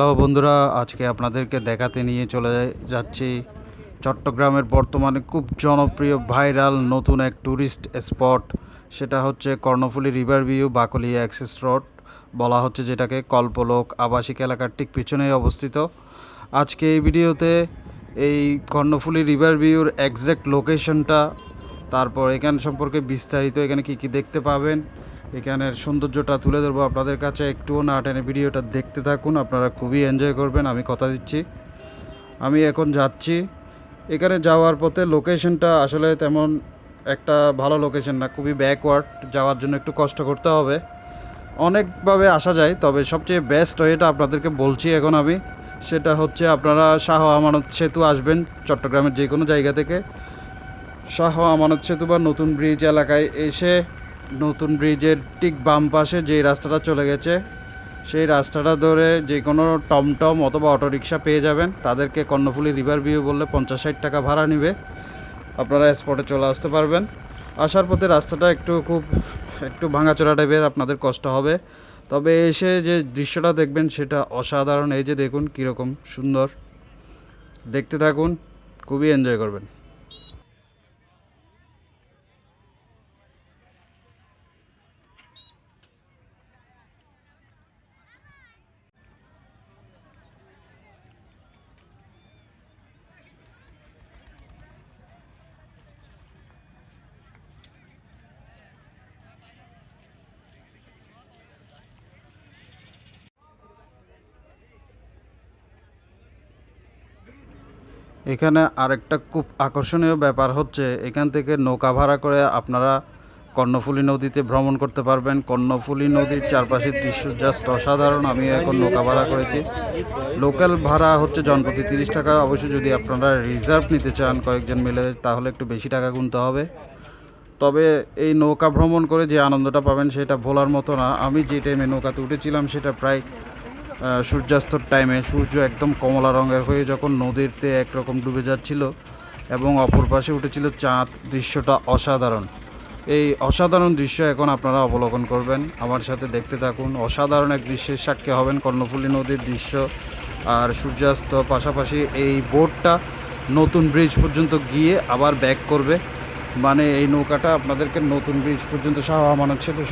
Hello বন্ধুরা, আজকে আপনাদেরকে দেখাতে নিয়ে চলে যাচ্ছি চট্টগ্রামের বর্তমানে খুব জনপ্রিয় ভাইরাল নতুন এক ট্যুরিস্ট স্পট সেটা হচ্ছে Karnaphuli river view, Baklia access road. বলা হচ্ছে যেটাকে কল্পলোক আবাসিক এলাকার ঠিক পিছনেই অবস্থিত। আজকে এই ভিডিওতে এই কর্ণফুলী রিভার ভিউর একজ্যাক্ট লোকেশনটা তারপর এখান সম্পর্কে বিস্তারিত এখানে কি কি দেখতে পাবেন এখানের সৌন্দর্যটা তুলে ধরবো আপনাদের কাছে। একটুও না টেনে ভিডিওটা দেখতে থাকুন, আপনারা খুবই এনজয় করবেন, আমি কথা দিচ্ছি। আমি এখন যাচ্ছি। এখানে যাওয়ার পথে লোকেশনটা আসলে তেমন একটা ভালো লোকেশন না, খুবই ব্যাকওয়ার্ড যাওয়ার জন্য একটু কষ্ট করতে হবে। অনেকভাবে আসা যায়, তবে সবচেয়ে বেস্ট ওয়েটা আপনাদেরকে বলছি এখন আমি, সেটা হচ্ছে আপনারা শাহ আমানত সেতু আসবেন চট্টগ্রামের যে কোনো জায়গা থেকে। শাহ আমানত সেতু বা নতুন ব্রিজ এলাকায় এসে নতুন ব্রিজের ঠিক বাম পাশে যেই রাস্তাটা চলে গেছে, সেই রাস্তাটা ধরে যে কোনো টমটম অথবা অটোরিকশা পেয়ে যাবেন। তাদেরকে কর্ণফুলী রিভার ভিউ বললে পঞ্চাশ ষাট টাকা ভাড়া নেবে। আপনারা স্পটে চলে আসতে পারবেন। আসার পথে রাস্তাটা একটু খুব, একটু ভাঙাচোরা টাইপের, আপনাদের কষ্ট হবে। তবে এসে যে দৃশ্যটা দেখবেন, সেটা অসাধারণ। এই যে দেখুন, কীরকম সুন্দর। দেখতে থাকুন, খুবই এনজয় করবেন। এখানে আরেকটা খুব আকর্ষণীয় ব্যাপার হচ্ছে, এখান থেকে নৌকা ভাড়া করে আপনারা কর্ণফুলী নদীতে ভ্রমণ করতে পারবেন। কর্ণফুলী নদীর চারপাশের দৃশ্য জাস্ট অসাধারণ, আমি এখন নৌকা ভাড়া করেছি। লোকাল ভাড়া হচ্ছে জনপ্রতি তিরিশ টাকা। অবশ্যই যদি আপনারা রিজার্ভ নিতে চান কয়েকজন মিলে, তাহলে একটু বেশি টাকা গুনতে হবে। তবে এই নৌকা ভ্রমণ করে যে আনন্দটা পাবেন, সেটা ভোলার মতো না। আমি যে টাইমে নৌকাতে উঠেছিলাম, সেটা প্রায় সূর্যাস্তর টাইমে সূর্য একদম কমলা রঙের হয়ে যখন নদীতে একরকম ডুবে যাচ্ছিল এবং অপর পাশে উঠেছিল চাঁদ, দৃশ্যটা অসাধারণ। এই অসাধারণ দৃশ্য এখন আপনারা অবলোকন করবেন। আমার সাথে দেখতে থাকুন। অসাধারণ এক দৃশ্যের সাক্ষী হবেন কর্ণফুলী নদীর দৃশ্য আর সূর্যাস্ত। পাশাপাশি এই বোটটা নতুন ব্রিজ পর্যন্ত গিয়ে আবার ব্যাক করবে। মানে এই নৌকাটা আপনাদেরকে নতুন ব্রিজ পর্যন্ত শাহ সেতু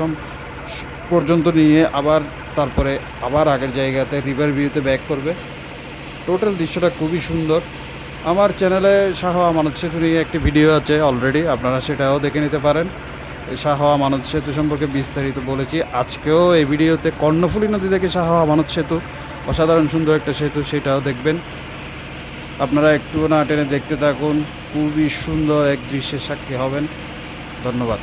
পর্যন্ত নিয়ে আবার তারপরে আবার আগের জায়গাতে রিভার ভিউতে ব্যাক করবে। টোটাল দৃশ্যটা খুবই সুন্দর। আমার চ্যানেলে শাহ আমানত সেতু নিয়ে একটি ভিডিও আছে অলরেডি আপনারা সেটাও দেখে নিতে পারেন। এই শাহ আমানত সেতু সম্পর্কে বিস্তারিত বলেছি। আজকেও এই ভিডিওতে কর্ণফুলী নদী থেকে শাহ আমানত সেতু, অসাধারণ সুন্দর একটা সেতু, সেটাও দেখবেন। আপনারা একটু না টেনে দেখতে থাকুন, খুবই সুন্দর এক দৃশ্যের সাক্ষী হবেন। ধন্যবাদ।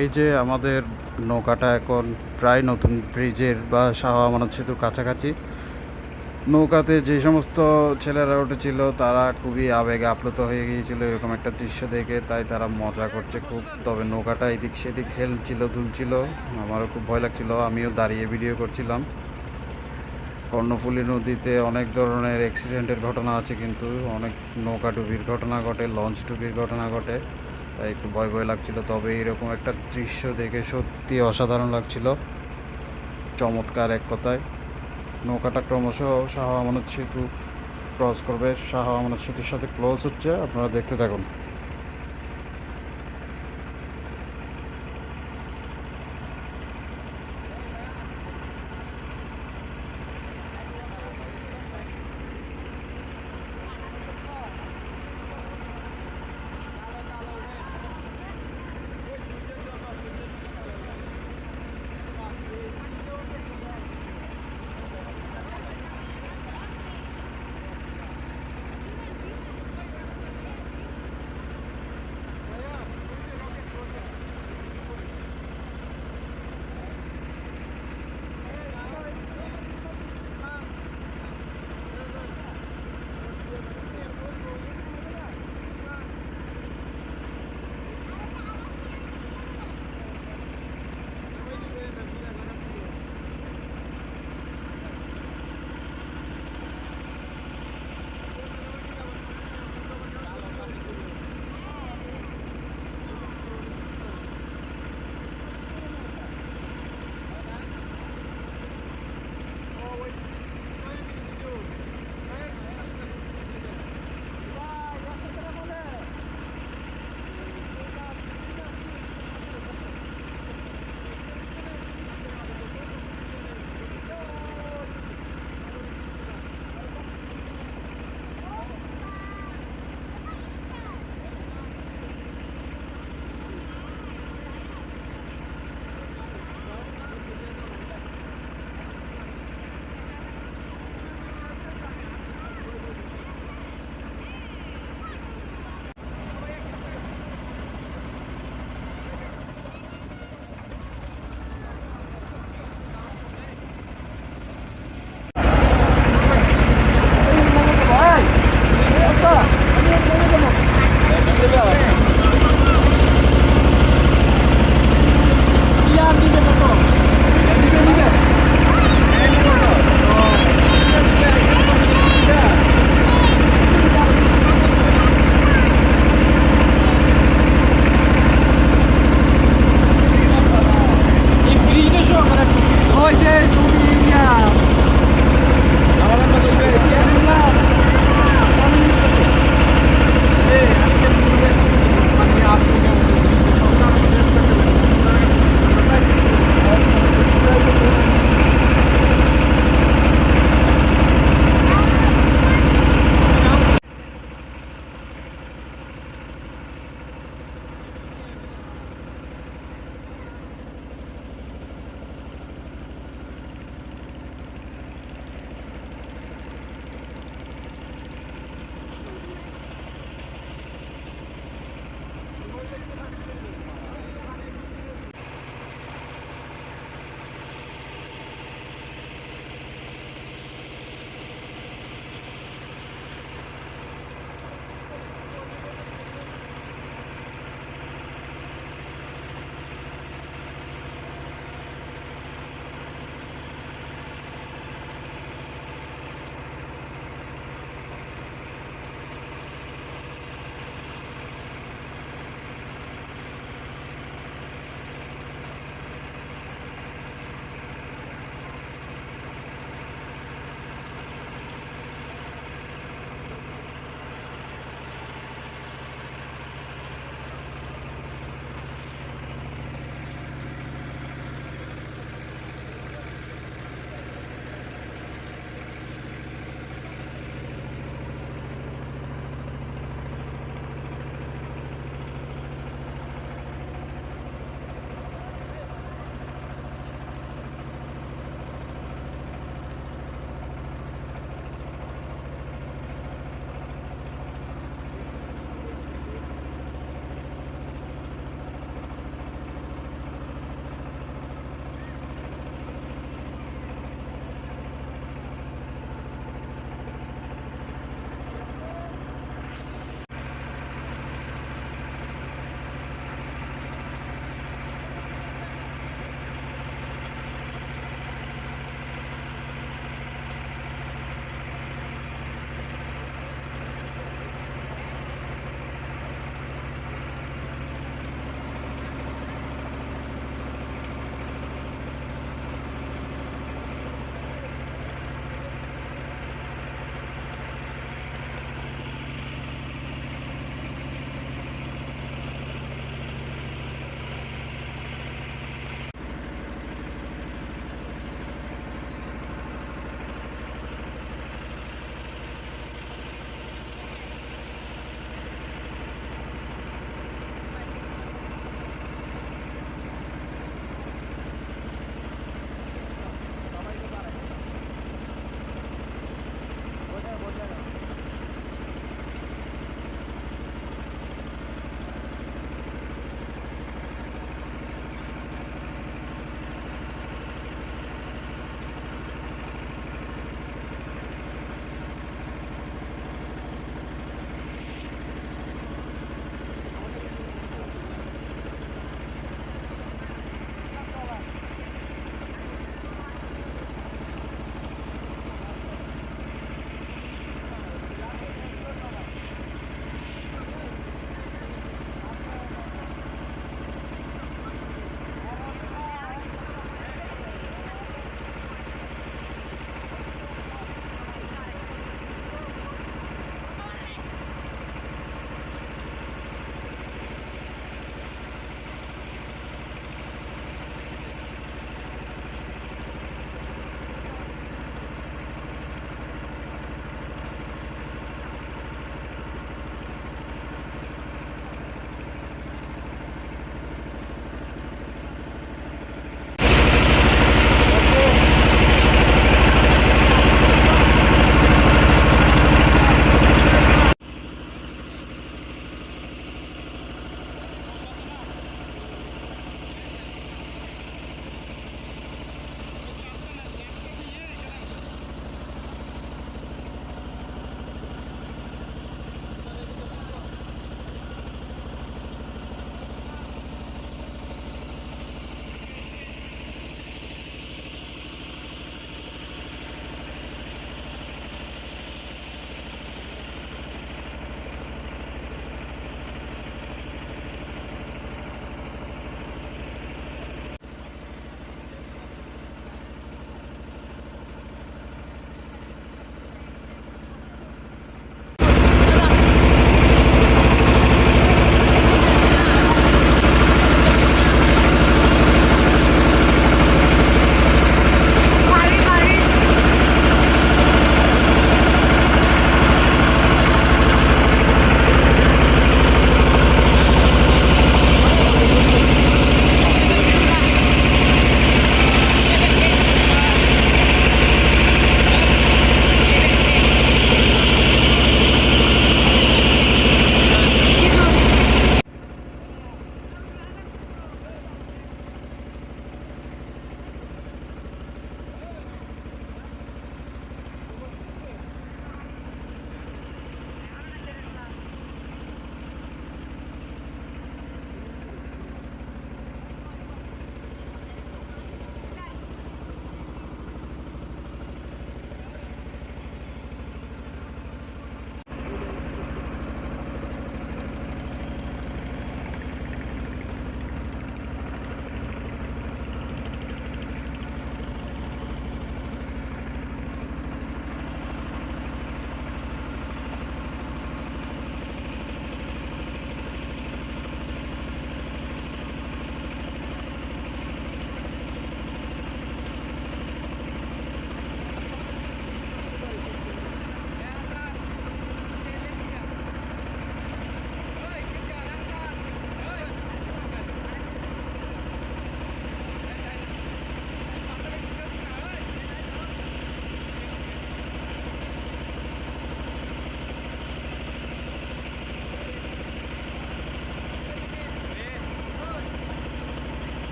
এই যে আমাদের নৌকাটা এখন প্রায় নতুন ব্রিজের বা শাহ আমানত সেতুর কাছাকাছি। নৌকাতে যে সমস্ত ছেলেরা উঠেছিল, তারা খুবই আবেগে আপ্লুত হয়ে গিয়েছিল এরকম একটা দৃশ্য দেখে, তাই তারা মজা করছে খুব। তবে নৌকাটা এদিক সেদিক হেলছিল, দুলছিল, আমারও খুব ভয় লাগছিল, আমিও দাঁড়িয়ে ভিডিও করছিলাম। কর্ণফুলী নদীতে অনেক ধরনের অ্যাক্সিডেন্টের ঘটনা আছে কিন্তু, অনেক নৌকা ডুবির ঘটনা ঘটে লঞ্চ ডুবির ঘটনা ঘটে। তাই একটু ভয় ভয় লাগছিল, তবে এরকম একটা দৃশ্য দেখে সত্যি অসাধারণ লাগছিল। চমৎকার এক কথায়। নৌকাটা ক্রমশ শাহ আমানত সেতু ক্রস করবে। শাহ আমানত সেতুর সাথে ক্লোজ হচ্ছে, আপনারা দেখতে থাকুন।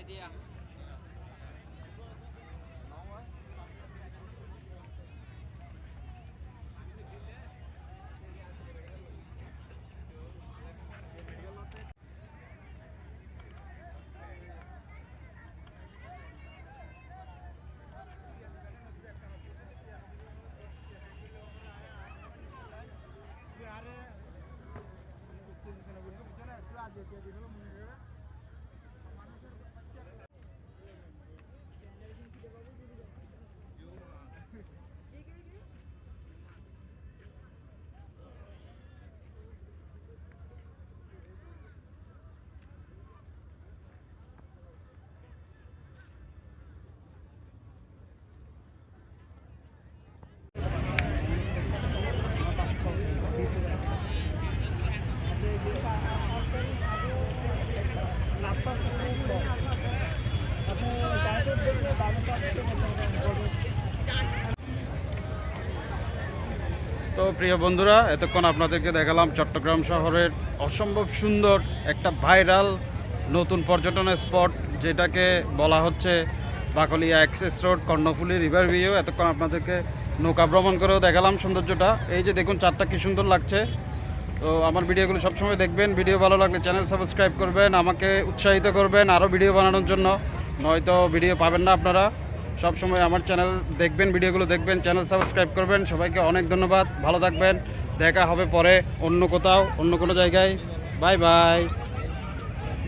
দিয়ে দিয়া। আরে তিন দিন বুঝতে পারছ না একটু আগে দিয়ে দিল মুন্ডে। তো প্রিয় বন্ধুরা, এতক্ষণ আপনাদেরকে দেখালাম চট্টগ্রাম শহরের অসম্ভব সুন্দর একটা ভাইরাল নতুন পর্যটন স্পট, যেটাকে বলা হচ্ছে Baklia access road, Karnaphuli river view. এতক্ষণ আপনাদেরকে নৌকা ভ্রমণ করেও দেখালাম সৌন্দর্যটা। এই যে দেখুন চারটা কি সুন্দর লাগছে। তো আমার ভিডিওগুলো সবসময় দেখবেন। ভিডিও ভালো লাগলে চ্যানেল সাবস্ক্রাইব করবেন, আমাকে উৎসাহিত করবেন আরও ভিডিও বানানোর জন্য। নয়তো ভিডিও পাবেন না আপনারা। সবসময় আমার চ্যানেল দেখবেন, ভিডিওগুলো দেখবেন চ্যানেল সাবস্ক্রাইব করবেন। সবাইকে অনেক ধন্যবাদ, ভালো থাকবেন। দেখা হবে পরে অন্য কোথাও, অন্য কোনো জায়গায়। Bye bye